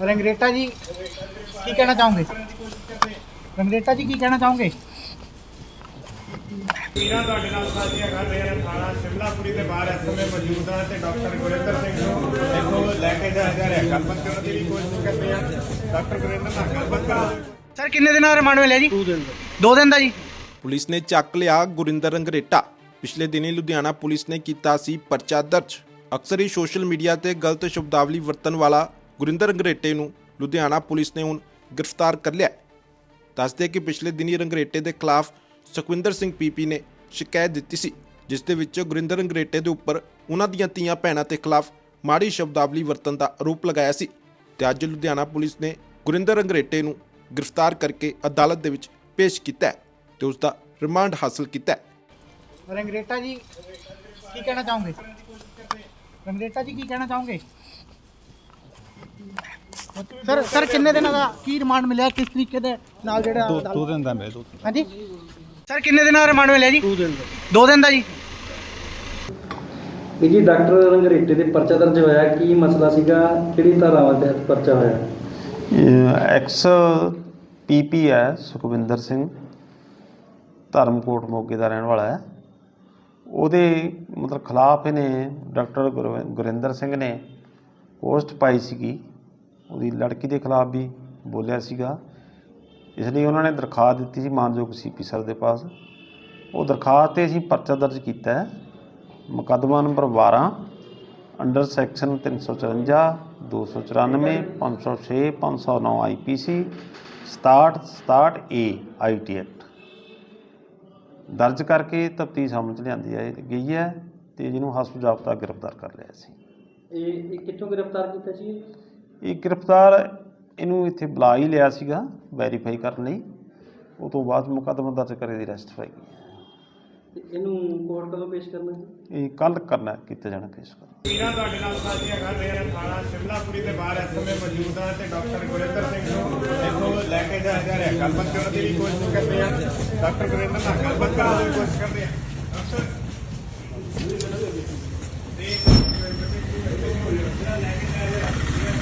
ਰੰਗਰੇਟਾ ਜੀ ਕੀ ਕਹਿਣਾ ਚਾਹੋਗੇ? ਰੰਗਰੇਟਾ ਜੀ ਕੀ ਕਹਿਣਾ ਚਾਹੋਗੇ? ਮੇਰਾ ਤੁਹਾਡੇ ਨਾਲ ਸਾਂਝੀ ਹੈਗਾ ਮੇਰਾ ਥਾਣਾ ਸ਼ਿਮਲਾਪੁਰੀ ਦੇ ਬਾਹਰ ਇਸ ਸਮੇਂ ਮੌਜੂਦ ਆ ਤੇ ਡਾਕਟਰ ਗੁਰਿੰਦਰ ਸਿੰਘ ਨੂੰ ਦੇਖੋ ਲੈ ਕੇ ਜਾ ਰਿਹਾ ਗੱਲਬਾਤ ਕਰਨ ਦੀ ਵੀ ਕੋਸ਼ਿਸ਼ ਕਰਦੇ ਆ ਡਾਕਟਰ ਗੁਰਿੰਦਰ ਨਾਲ ਗੱਲਬਾਤ ਕਰਾਓ ਸਰ ਕਿੰਨੇ ਦਿਨਾਂ ਦਾ ਰਿਮਾਂਡ ਮਿਲਿਆ ਜੀ? 2 ਦਿਨ ਦਾ। 2 ਦਿਨ ਦਾ ਜੀ? ਪੁਲਿਸ ਨੇ ਚੱਕ ਲਿਆ ਗੁਰਿੰਦਰ ਰੰਗਰੇਟਾ। ਪਿਛਲੇ ਦਿਨੀ ਲੁਧਿਆਣਾ ਪੁਲਿਸ ਨੇ ਕੀਤਾ ਸੀ ਪਰਚਾ ਦਰਜ। ਅਕਸਰ ਹੀ ਸੋਸ਼ਲ ਮੀਡੀਆ ਤੇ ਗਲਤ ਸ਼ਬਦਾਵਲੀ ਵਰਤਣ ਵਾਲਾ ਗੁਰਿੰਦਰ ਰੰਗਰੇਟੇ ਨੂੰ ਲੁਧਿਆਣਾ ਪੁਲਿਸ ਨੇ ਹੁਣ ਗ੍ਰਿਫਤਾਰ ਕਰ ਲਿਆ ਦੱਸਦੇ ਕਿ ਪਿਛਲੇ ਦਿਨੀ ਰੰਗਰੇਟੇ ਦੇ ਖਿਲਾਫ ਸੁਖਵਿੰਦਰ ਸਿੰਘ ਪੀਪੀ ਨੇ ਸ਼ਿਕਾਇਤ ਦਿੱਤੀ ਸੀ, ਜਿਸ ਦੇ ਵਿੱਚ ਗੁਰਿੰਦਰ ਰੰਗਰੇਟੇ ਦੇ ਉੱਪਰ ਉਹਨਾਂ ਦੀਆਂ ਤੀਆਂ ਭੈਣਾਂ ਤੇ ਖਿਲਾਫ ਮਾੜੀ ਸ਼ਬਦਾਵਲੀ ਵਰਤਣ ਦਾ ਆਰੋਪ ਲਗਾਇਆ ਸੀ ਤੇ ਅੱਜ ਲੁਧਿਆਣਾ ਪੁਲਿਸ ਨੇ ਗੁਰਿੰਦਰ ਰੰਗਰੇਟੇ ਨੂੰ ਗ੍ਰਿਫਤਾਰ ਕਰਕੇ ਅਦਾਲਤ ਦੇ ਵਿੱਚ ਪੇਸ਼ ਕੀਤਾ ਹੈ ਤੇ ਉਸ ਦਾ ਰਿਮਾਂਡ ਹਾਸਲ ਕੀਤਾ ਰੰਗਰੇਟਾ ਜੀ, ਕੀ ਕਹਿਣਾ ਚਾਹੋਗੇ? ਰੰਗਰੇਟਾ ਜੀ, ਕੀ ਕਹਿਣਾ ਚਾਹੋਗੇ? ਸਰ ਸਰ ਕਿੰਨੇ ਦਿਨਾਂ ਦਾ ਕੀ ਰਿਮਾਂਡ ਮਿਲਿਆ? ਕਿਸ ਤਰੀਕੇ ਦੇ ਨਾਲ ਜਿਹੜਾ ਦੋ ਦੋ ਦਿਨ ਦਾ ਦੋ ਹਾਂਜੀ? ਸਰ ਕਿੰਨੇ ਦਿਨਾਂ ਦਾ ਰਿਮਾਂਡ ਮਿਲਿਆ ਜੀ? 2 ਦਿਨ ਦਾ। 2 ਦਿਨ ਦਾ ਜੀ। ਇਹ ਜੀ ਡਾਕਟਰ ਰੰਗਰੇਟੇ ਦੇ ਪਰਚਾ ਦਰਜ ਹੋਇਆ। ਕੀ ਮਸਲਾ ਸੀਗਾ? ਕਿਹੜੀ ਧਾਰਾਵਾਂ ਤਹਿਤ ਪਰਚਾ ਹੋਇਆ? ਐਕਸ ਪੀਪੀ ਹੈ ਸੁਖਵਿੰਦਰ ਸਿੰਘ। ਧਰਮਕੋਟ ਮੋਗੇ ਦਾ ਰਹਿਣ ਵਾਲਾ ਹੈ। ਉਹਦੇ ਮਤਲਬ ਖਿਲਾਫ ਇਹਨੇ ਡਾਕਟਰ ਗੁਰਵਿ- ਗੁਰਿੰਦਰ ਸਿੰਘ ਨੇ ਪੋਸਟ ਪਾਈ ਸੀਗੀ, ਉਹਦੀ ਲੜਕੀ ਦੇ ਖਿਲਾਫ ਵੀ ਬੋਲਿਆ ਸੀਗਾ। ਇਸ ਲਈ ਉਹਨਾਂ ਨੇ ਦਰਖਾਸਤ ਦਿੱਤੀ ਸੀ ਮਾਨਯੋਗ ਸੀਪੀ ਸਰ ਦੇ ਪਾਸ। ਉਹ ਦਰਖਾਸਤ ਤੇ ਅਸੀਂ ਪਰਚਾ ਦਰਜ ਕੀਤਾ ਹੈ। ਮੁਕੱਦਮਾ number 12 under section 354 294 506 509 IPC 67 67 A IT act ਦਰਜ ਕਰਕੇ ਤਫਤੀਸ਼ ਸਾਹਮਣੇ ਚ ਲਿਆਂਦੀ ਹੈ ਗਈ ਹੈ ਤੇ ਜਿਹਨੂੰ ਹਸਪ ਜਾਬਤਾ ਗ੍ਰਿਫਤਾਰ ਕਰ ਲਿਆ ਸੀ। ਇਹ ਇਹ ਕਿੱਥੋਂ ਗ੍ਰਿਫਤਾਰ ਕੀਤਾ ਸੀ? ਇਹ? ਗ੍ਰਿਫਤਾਰ ਇਹਨੂੰ ਇੱਥੇ ਬੁਲਾ ਹੀ ਲਿਆ ਸੀਗਾ ਵੈਰੀਫਾਈ ਕਰਨ ਲਈ। ਉਹ ਤੋਂ ਬਾਅਦ ਮੁਕੱਦਮਾ ਦਰਜ ਕਰੇ ਦੀ ਅਰੈਸਟ ਗਈ ਤੇ ਇਹਨੂੰ ਕੋਰਟ ਕਦੋਂ ਪੇਸ਼ ਕਰਨਾ ਸੀ ਇਹ ਕੱਲ ਕਰਨਾ ਕੀਤਾ ਜਾਣਾ ਪੇਸ਼ ਕਰ ਵੀਰਾਂ ਤੁਹਾਡੇ ਨਾਲ ਸਾਂਝੀਆਂ ਕਰ ਰਹੇ ਹਾਂ ਥਾਣਾ ਸ਼ਿਮਲਾਪੁਰੀ ਦੇ ਬਾਹਰ ਇਸ ਸਮੇਂ ਮੌਜੂਦ ਹਾਂ ਤੇ ਡਾਕਟਰ ਗੁਰਿੰਦਰ ਸਿੰਘ ਨੂੰ ਦੇਖੋ ਲੈ ਕੇ ਜਾ ਜਾ ਰਿਹਾ। ਗੱਲਬਾਤ ਕਰਨ ਦੀ ਵੀ ਕੋਸ਼ਿਸ਼ ਕਰਦੇ ਹਾਂ। ਡਾਕਟਰ ਗੁਰਿੰਦਰ ਨਾਲ ਗੱਲਬਾਤ ਕਰਾਂਗੇ ਦੀ ਕੋਸ਼ਿਸ਼ ਕਰਦੇ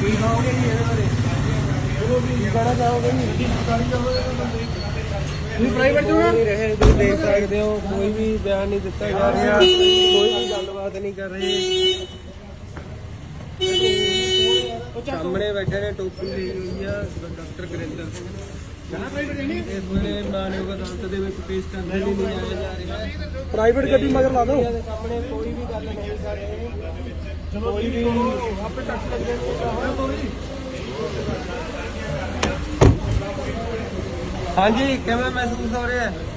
ਹਾਂ ਤੁਸੀਂ ਪ੍ਰਾਈਵੇਟ ਜੋ ਨਹੀਂ ਰਹੇ ਤੁਸੀਂ ਦੇਖ ਸਕਦੇ ਹੋ ਕੋਈ ਵੀ ਬਿਆਨ ਨਹੀਂ ਦਿੱਤਾ ਜਾ ਰਿਹਾ ਕੋਈ ਵੀ ਗੱਲਬਾਤ ਨਹੀਂ ਕਰ ਰਹੇ ਸਾਹਮਣੇ ਬੈਠੇ ਨੇ ਟੋਪੀ ਲਈ ਹੋਈ ਆ ਡਾਕਟਰ ਗੁਰਿੰਦਰ ਸਿੰਘ। ਇਸ ਵੇਲੇ ਮਾਨਯੋਗ ਅਦਾਲਤ ਦੇ ਵਿੱਚ ਪੇਸ਼ ਕਰਨ ਲਈ ਨਹੀਂ ਜਾਇਆ ਜਾ ਰਿਹਾ ਪ੍ਰਾਈਵੇਟ ਗੱਡੀ ਮਗਰ ਲਾ ਦਿਓ। ਸਾਹਮਣੇ ਕੋਈ ਵੀ ਗੱਲ ਨਹੀਂ ਕਰ ਰਹੇ ਕੋਈ ਵੀ ਆਪੇ ਟੱਚ ਕਰਦੇ ਹਾਂਜੀ ਕਿਵੇਂ ਮਹਿਸੂਸ ਹੋ ਰਿਹਾ ਹੈ?